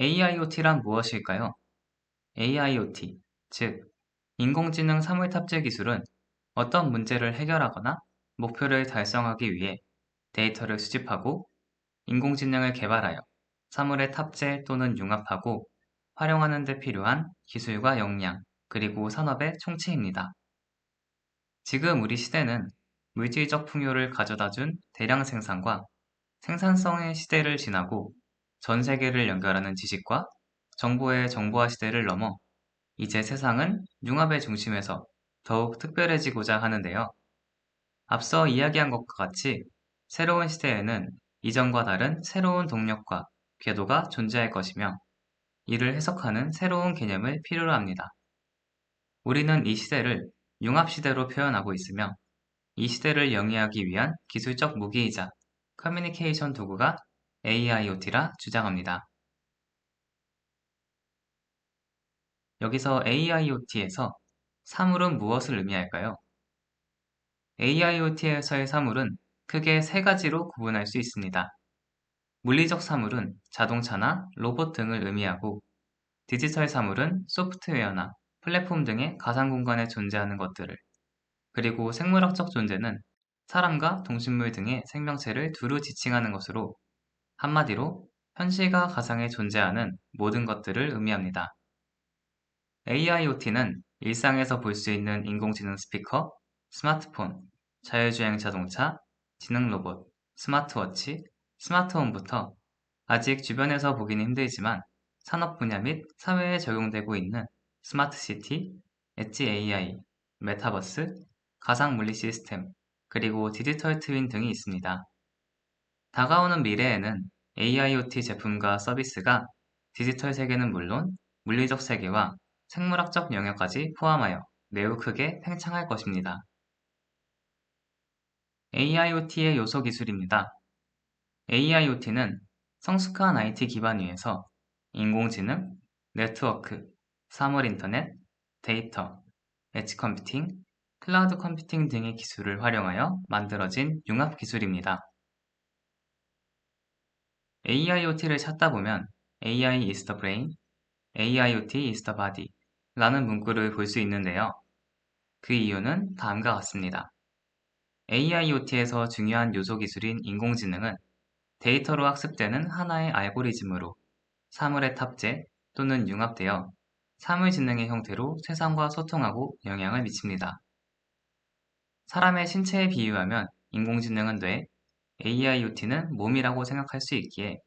AIoT란 무엇일까요? AIoT, 즉 인공지능 사물 탑재 기술은 어떤 문제를 해결하거나 목표를 달성하기 위해 데이터를 수집하고 인공지능을 개발하여 사물에 탑재 또는 융합하고 활용하는 데 필요한 기술과 역량, 그리고 산업의 총체입니다. 지금 우리 시대는 물질적 풍요를 가져다 준 대량 생산과 생산성의 시대를 지나고 전 세계를 연결하는 지식과 정보의 정보화 시대를 넘어 이제 세상은 융합의 중심에서 더욱 특별해지고자 하는데요. 앞서 이야기한 것과 같이 새로운 시대에는 이전과 다른 새로운 동력과 궤도가 존재할 것이며 이를 해석하는 새로운 개념을 필요로 합니다. 우리는 이 시대를 융합시대로 표현하고 있으며 이 시대를 영위하기 위한 기술적 무기이자 커뮤니케이션 도구가 AIoT라 주장합니다. 여기서 AIoT에서 사물은 무엇을 의미할까요? AIoT에서의 사물은 크게 세 가지로 구분할 수 있습니다. 물리적 사물은 자동차나 로봇 등을 의미하고 디지털 사물은 소프트웨어나 플랫폼 등의 가상 공간에 존재하는 것들을 그리고 생물학적 존재는 사람과 동식물 등의 생명체를 두루 지칭하는 것으로 한마디로 현실과 가상에 존재하는 모든 것들을 의미합니다. AIoT는 일상에서 볼 수 있는 인공지능 스피커, 스마트폰, 자율주행 자동차, 지능 로봇, 스마트워치, 스마트홈부터 아직 주변에서 보기는 힘들지만 산업 분야 및 사회에 적용되고 있는 스마트시티, 엣지 AI, 메타버스, 가상 물리 시스템, 그리고 디지털 트윈 등이 있습니다. 다가오는 미래에는 AIoT 제품과 서비스가 디지털 세계는 물론 물리적 세계와 생물학적 영역까지 포함하여 매우 크게 팽창할 것입니다. AIoT의 요소 기술입니다. AIoT는 성숙한 IT 기반 위에서 인공지능, 네트워크, 사물 인터넷, 데이터, 엣지 컴퓨팅, 클라우드 컴퓨팅 등의 기술을 활용하여 만들어진 융합 기술입니다. AIoT를 찾다 보면 AI is the brain, AIoT is the body 라는 문구를 볼 수 있는데요. 그 이유는 다음과 같습니다. AIoT에서 중요한 요소 기술인 인공지능은 데이터로 학습되는 하나의 알고리즘으로 사물의 탑재 또는 융합되어 사물지능의 형태로 세상과 소통하고 영향을 미칩니다. 사람의 신체에 비유하면 인공지능은 뇌, AIoT는 몸이라고 생각할 수 있기에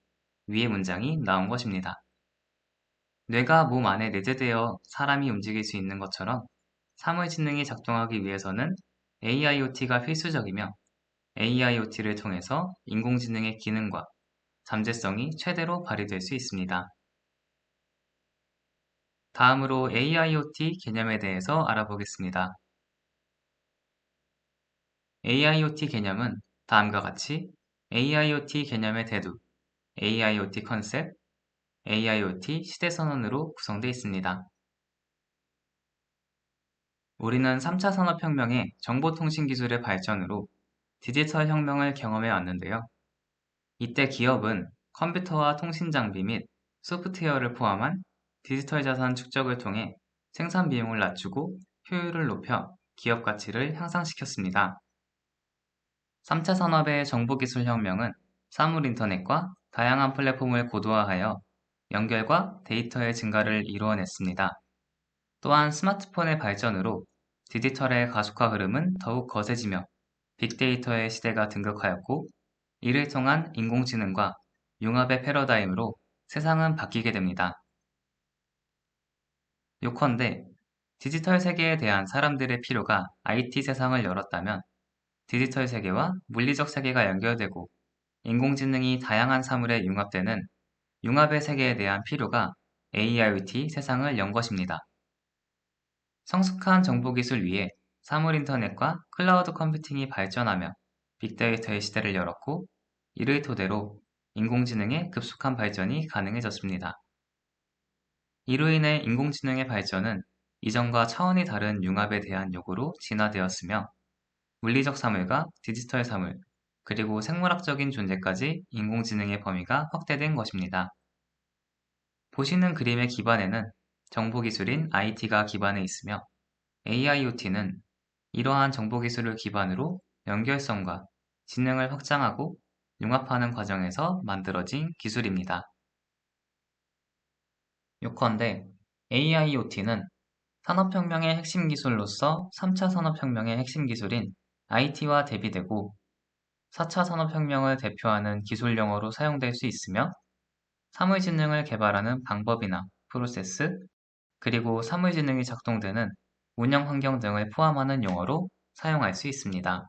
위의 문장이 나온 것입니다. 뇌가 몸 안에 내재되어 사람이 움직일 수 있는 것처럼 사물지능이 작동하기 위해서는 AIoT가 필수적이며 AIoT를 통해서 인공지능의 기능과 잠재성이 최대로 발휘될 수 있습니다. 다음으로 AIoT 개념에 대해서 알아보겠습니다. AIoT 개념은 다음과 같이 AIoT 개념의 대두, AIoT 컨셉, AIoT 시대선언으로 구성되어 있습니다. 우리는 3차 산업혁명의 정보통신 기술의 발전으로 디지털 혁명을 경험해 왔는데요. 이때 기업은 컴퓨터와 통신 장비 및 소프트웨어를 포함한 디지털 자산 축적을 통해 생산 비용을 낮추고 효율을 높여 기업 가치를 향상시켰습니다. 3차 산업의 정보기술 혁명은 사물 인터넷과 다양한 플랫폼을 고도화하여 연결과 데이터의 증가를 이루어냈습니다. 또한 스마트폰의 발전으로 디지털의 가속화 흐름은 더욱 거세지며 빅데이터의 시대가 등극하였고 이를 통한 인공지능과 융합의 패러다임으로 세상은 바뀌게 됩니다. 요컨대 디지털 세계에 대한 사람들의 필요가 IT 세상을 열었다면 디지털 세계와 물리적 세계가 연결되고 인공지능이 다양한 사물에 융합되는 융합의 세계에 대한 필요가 AIoT 세상을 연 것입니다. 성숙한 정보기술 위에 사물 인터넷과 클라우드 컴퓨팅이 발전하며 빅데이터의 시대를 열었고 이를 토대로 인공지능의 급속한 발전이 가능해졌습니다. 이로 인해 인공지능의 발전은 이전과 차원이 다른 융합에 대한 요구로 진화되었으며 물리적 사물과 디지털 사물, 그리고 생물학적인 존재까지 인공지능의 범위가 확대된 것입니다. 보시는 그림의 기반에는 정보기술인 IT가 기반해 있으며 AIoT는 이러한 정보기술을 기반으로 연결성과 지능을 확장하고 융합하는 과정에서 만들어진 기술입니다. 요컨대 AIoT는 산업혁명의 핵심 기술로서 3차 산업혁명의 핵심 기술인 IT와 대비되고 4차 산업혁명을 대표하는 기술 용어로 사용될 수 있으며 사물지능을 개발하는 방법이나 프로세스, 그리고 사물지능이 작동되는 운영 환경 등을 포함하는 용어로 사용할 수 있습니다.